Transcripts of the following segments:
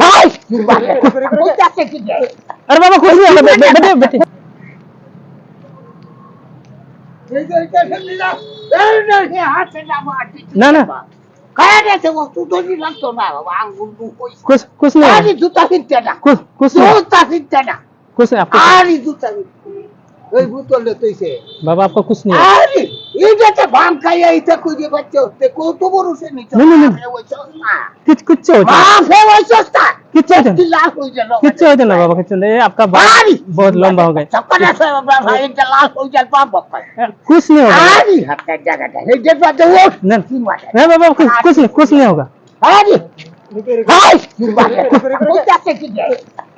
हाँ। अरे बाबा कोई नहीं बैठे बैठे बैठे बैठे। ना ना। काय द्यायचं मग तू तो नहीं लगता ना बाबा अंगून तू कुछ कुछ नहीं आरी जुता फिर त्याला कुछ कुछ नहीं जुता फिर त्याला कुछ नहीं आपको आणि जुता फिर तो इसे बाबा आपको कुछ नहीं आरी ये जैसे भाम का ये इतना कुछ ये बच्चे होते को तो बोलो से नहीं नहीं नहीं। किच किच होते हाँ हो जाए। ना बाबा आपका बाल बहुत लंबा हो गया। कुछ नहीं होगा। कुछ नहीं कुछ नहीं होगा।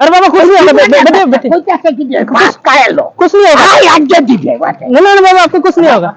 अरे बाबा कुछ नहीं होगा। कुछ नहीं होगा। नहीं बाबा आपको कुछ नहीं होगा।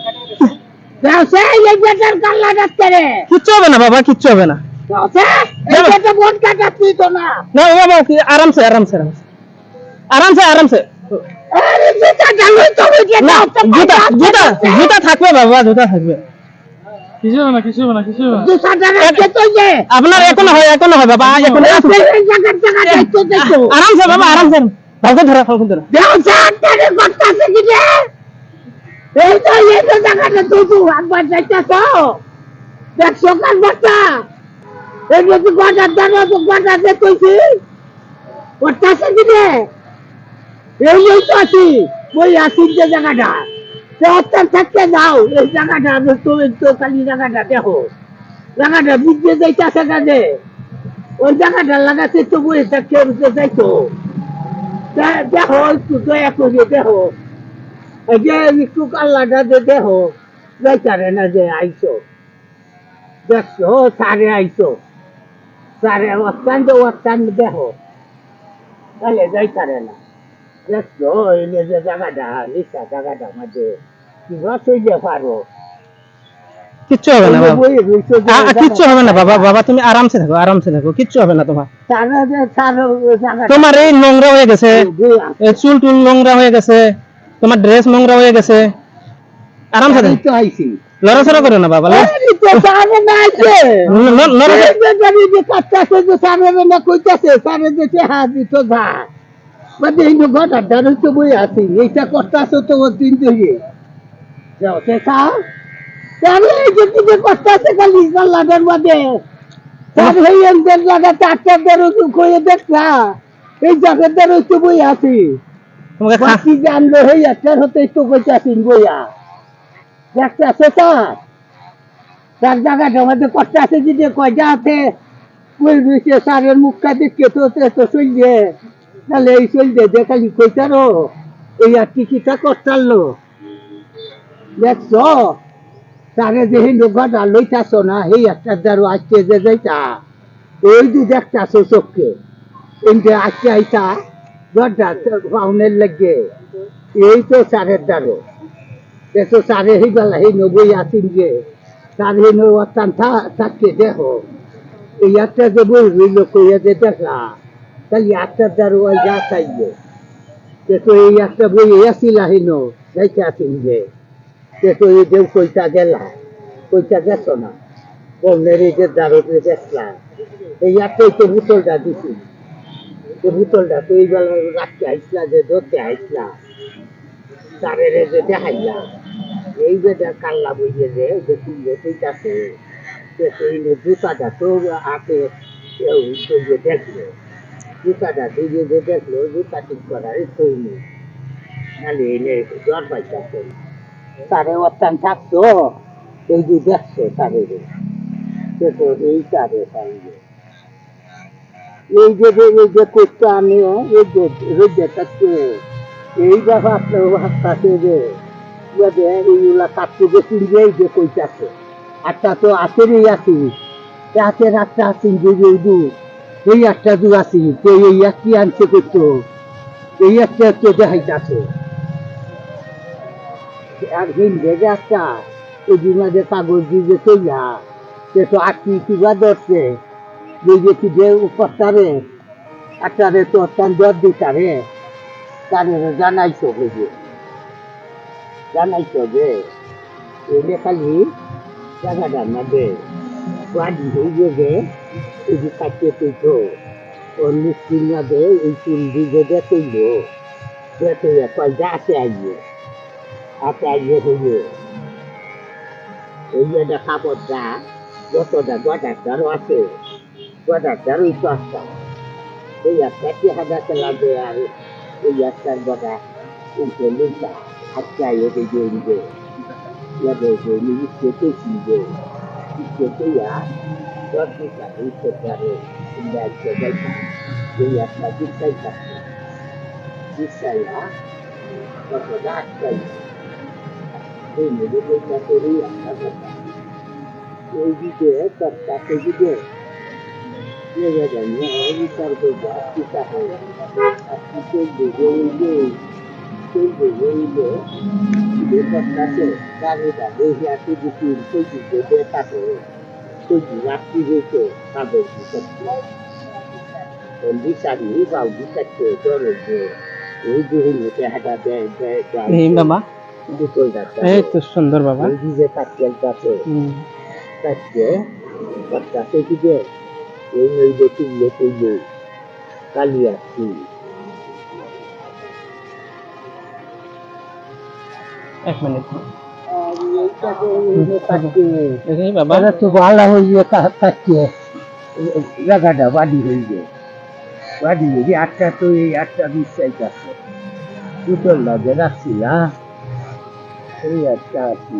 কিচ্ছু হবে না বাবা কিচ্ছু হবে না। না বাবা জুতা থাকবে জুতা থাকবে। আপনার এখনও হয় এখনও হয় বাবা এখন এই জায়গার জায়গা দেখতো দেখো আরাম সে বাবা আরাম সে ধরা ফালকু ধরা এই তো এই তো জায়গাটা তুই একবার যাইতেছ দেখ, সকাল বাচ্চা এই তুই গজার দাঁড়ো তো গজার যে কইছি করতেছে কি যে এই এই তো আছি, ওই আছি যে জায়গাটা। সে থাকতে যাও এই জায়গাটা আমি তো খালি জায়গাটা দেখো। জায়গাটা বুঝতে যাইতেছে কাজে ওই জায়গাটা লাগাতে তো বই থাকতে যাইতো। দেখো, একটু দয়া করে দেখো। যে একটু কাল্লাটা যে যাইতারে না যে আইসো দেখছ সারে আইসো সারে যে দেখো। তাহলে যাইতারে না। দেখছ এই যে জায়গাটা লিসা জায়গাটা মাঝে পারো কিচ্ছু হবে না বাবা। কিচ্ছু হবে না বাবা। বাবা তুমি আরামসে থাকো আরামসে থাকো। কিচ্ছু হবে না তোমার। তোমার এই নোংরা হয়ে গেছে। চুল টুল নোংরা হয়ে গেছে। তোমার ড্রেস নোংরা হয়ে গেছে। আরামসে এই তো আইছি। লড়াচড়া করো না বাবা এই দিত ধা মানে বই আছি। তোমাকে জানলে হই একটা তো কইতাছি বইয়া? আছে তার তার জায়গাটা মধ্যে কষ্ট আছে যদি কয়টা আছে। সারের মুখটা তো তো চলছে তাহলে এই চলছে যে খালি এই আর কষ্টালো দেখছ? তারে যে হিন্দু ঘটা লইতাছো না এই একটা দ্বারো আজকে যে যাইতা। ওই দু দেখতাছো চোখকে। এনকে আজকে আইতা ফাউনের লাগে। এই তো সারের দ্বারো দেখো সারে হয়ে গেল এই নবই আসিন যে। তার দেখো। এই একটা যে বই রইল কইয়া যে দেখলা তাহলে একটা দ্বারো যা চাইবে দেখো এই একটা বই আসিলা হিন যাইতে আসিন যে। দেখো এই দেউ কইতা গেলা কইতা গেছো না। বলনের এই যে দ্বারতে দেখলা এই একটা তো বোতলটা বোতলটা, তো এই বেলা রাখতে আইসলা, যে ধরতে আইসলা তারে রে যে দেখাইলা, এই যে কাল্লা বইয়ে যে যে তুলে তুইতাছে সে তো এই নে জুতাটা, তো হাতে যে দেখল, জুতাটা তুই যে দেখল, জুতা ঠিক করার তৈরি নালে এনে জ্বর পাইতাছে তারে অত্যান থাকতো, এই যে দেখছে তাদের সে তো এই তারে পাইবে এই যে যে এই যে করতে আমি এই যে থাকছে এই ব্যাপার ভাবতাছে যে এইগুলা কাটতে যে কিনবে এই যে কইতাছে। একটা তো আছেরই আছি। রাতের একটা আছেন যে এই দু এই একটা দু আছি। তো এই একটি আনছে করতো এই একটা তো দেখাইতাছে। আর হিন্দে যে একটা ওই দিনে কাগজ দিয়ে তৈয়া সে তো আটটি কিবা ধরছে? যে যে কি যে উপরটারে একটারে তো তার দর দিতারে তারে জানাইছো বুঝে জানাইছো যে এলে খালি জায়গাটার মধ্যে বাড়ি হয়ে যে, এই যে কাটিয়ে তুইতো ওর মিস্ত্রির মধ্যে এই চুল দিয়ে যে তৈল সে তৈয়া আছে আইয়ে আছে আইয়ে হইয়ে এই যে কাপড়টা, যতটা গদাটারও আছে। গদাটার ওই দশটা এই একটা কি হাজারটা লাগবে আর এই একটার গদা উল্টো লুটা আচ্ছা এদের জড়িবে এদের জড়ি কেটে ছিলবে কেটে ইয়া দশ দিটা উঠতে পারে একটা দেখা এই একটা দিকটাই থাকবে দিকটাইয়া কতটা আটকাই এই মেয়েদের বইটা করেই একটা কথা ওই দিকে তার কাছে দিকে লেগে যান ওই তার বইটা পিতা হয় আর চলবে রইলে চলবে রইলে বেকার কাছে গাড়িটা দেখে আসে দিকে কই দিকে দেখাতে কই রাত্রি রেখে কাগজ দিতে বিচারি বা বিচারতে চলে যে এই দুই মুখে হাঁটা দেয় দেয় এই বাবা দুটোই ডাক্তার এই এই যে কাটকেল কাছে হুম। কাটকে কাটকে দিকে এই নইলে তুললে তুললে কালি আসছি এক মিনিট রাখছি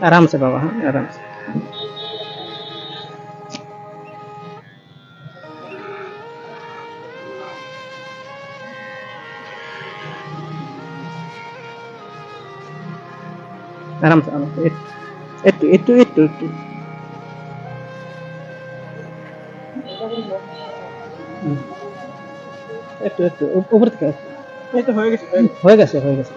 आराम से बाबा हाँ आराम से आराम से आराम से একটু একটু একটু একটু হুম। একটু একটু উপ- উপর থেকে এই তো হয়ে গেছে হয়ে গেছে হয়ে গেছে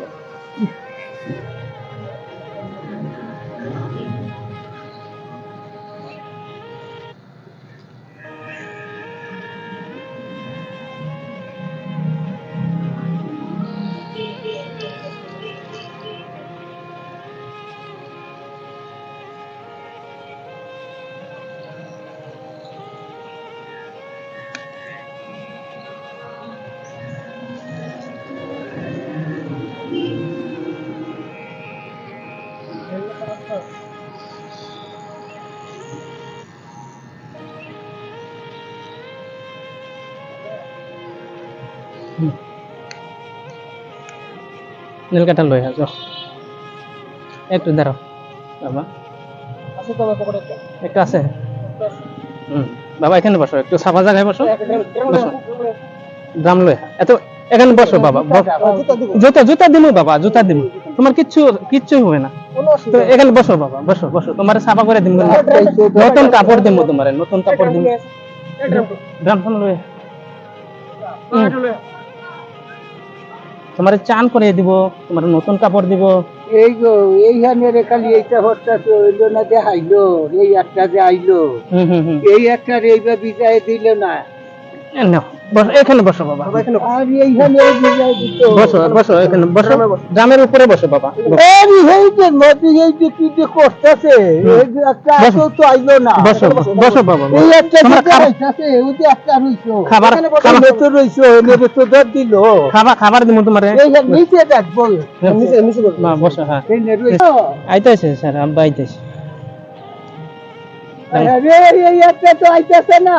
নীল কাটা লই আসো একটু দাঁড়াও। বাবা। একটু। আছে? হুম। বাবা এখানে বসো একটু সাফা জায়গায় বসো। বসো। ড্রাম লই এত এখানে বসো বাবা জুতা জুতা দিমু বাবা জুতা দিমু। তোমার কিচ্ছু কিচ্ছু হবে না। তো এখানে বসো বাবা বসো বসো। তোমার সাফা করে দিমু। নতুন কাপড় দিমু তোমার নতুন কাপড় দিমু। ড্রাম ফোন লই তোমার চান করে দিব তোমার নতুন কাপড় দিব। এই গো এইখানে রে খালি এইটা হচ্ছে তো হইল না যে হাইলো এই একটা যে আইলো। এই একটা এইবার বিদায় দিল না। এখানে বসো বাবা। আর এইখানে এই জায়গায় দিত। বসো বসো এখানে বসো। ড্রামের উপরে বসো বাবা। এই এই যে নদী এই যে কি যে করতেছে এই যে একটা বসো। কেউ তো আইলো না। বসো বসো বাবা। এই একটা তোমরা যেটা খাবার- দিব তোমারে। বসো। হ্যাঁ। এই নে রইছো। আইতেছে স্যার আব্বা আইতেছে আরে, এই তো আইতাছে না।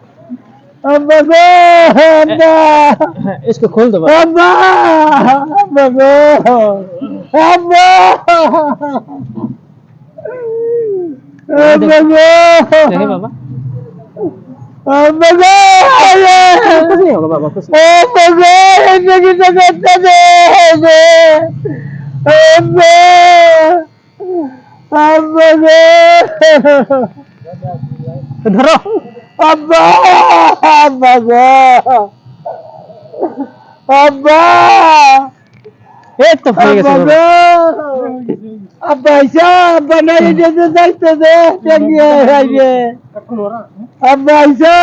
আব্বা আব্বা দেখতে তো আব্বা গো আব্বা হ্যাঁ, इसको खोल दो बाबा আব্বা আব্বা গো আব্বা আব্বা গো देखे बाबा আব্বা গো कुछ नहीं होगा बाबा कुछ नहीं আব্বা গো এটা কি তো করতে দে আব্বা আব্বা গো तो धरो আব্বা আব্বা গো। আব্বা। এই তো হয়ে গেছে আব্বা বাবা। গো। আব্বা আইসা আব্বা নাই যেতে যাইতে দে দেখিয়ে আইয়ে আব্বা আইসা।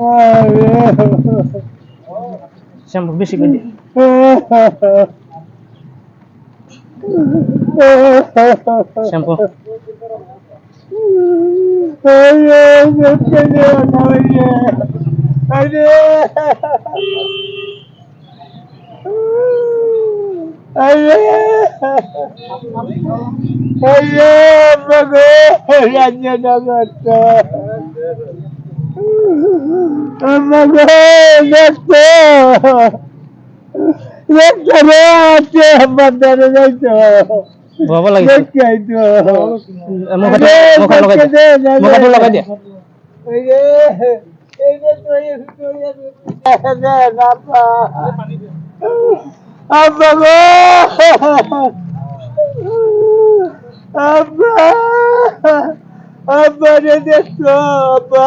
ওই যে আইসো রাজ্যটা করতা আইসো রাজ্যটা করতা গো চোখ গুঞ্জে দাও বাবা চোখ গুঞ্জে দাও শ্যাম্পু বেশি গুঞ্জে শ্যাম্পু বাবা লাগিছে মুখতে মুখ লগাই দে মুখতে লগাই দে আব্বা গো আব্বা আব্বা রে দেখো আব্বা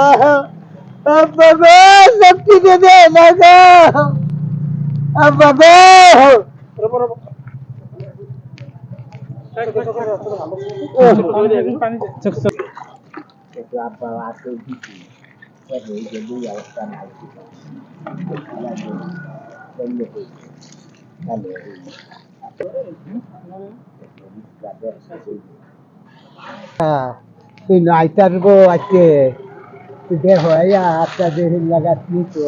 আব্বা গো শক্তি দে দে না গো। আব্বা গো। গো আজকে। দেহ লাগাচ্ছি তো?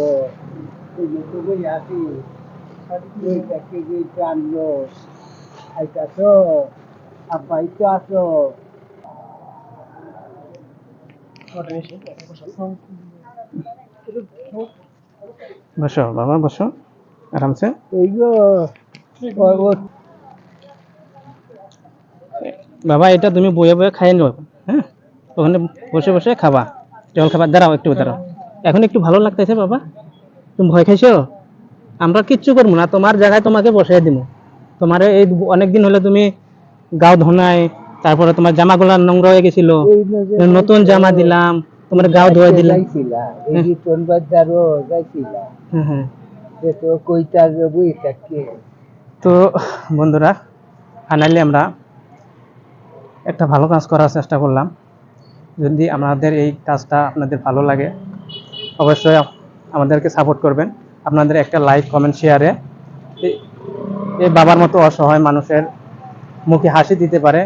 আসো বসো বাবা বসো আরাম সে এই গো ও- ও বাবা এটা তুমি বয়ে বয়ে খাই নেবে হ্যাঁ? ওখানে বসে বসে খাবা। জল খাবার দাঁড়াও একটু দাঁড়াও। এখন একটু ভালো লাগতেছে বাবা। তুমি ভয় খাইছো? আমরা কিচ্ছু করব না তোমার জায়গায় তোমাকে বসাই দিব তোমার এই অনেকদিন হলে তুমি গাও ধোনায় তারপরে তোমার জামাগুলা নোংরা হয়ে গেছিল। নতুন জামা দিলাম তোমার গাও ধোয়া দিলাম। হ্যাঁ। হ্যাঁ এটাকে তো বন্ধুরা ফাইনালি আমরা একটা ভালো কাজ করার চেষ্টা করলাম। যদি আমাদের এই কাজটা আপনাদের ভালো লাগে, অবশ্যই আমাদেরকে সাপোর্ট করবেন। আপনাদের একটা লাইক কমেন্ট শেয়ারে এই বাবার মতো অসহায় মানুষের মুখে হাসি দিতে পারে,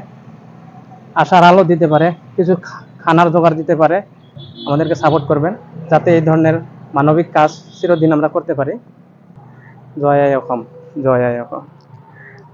আশার আলো দিতে পারে, কিছু খানার জোগাড় দিতে পারে। আমাদেরকে সাপোর্ট করবেন, যাতে এই ধরনের মানবিক কাজ চিরদিন আমরা করতে পারি। জয় আই অসম, জয় আই অসম।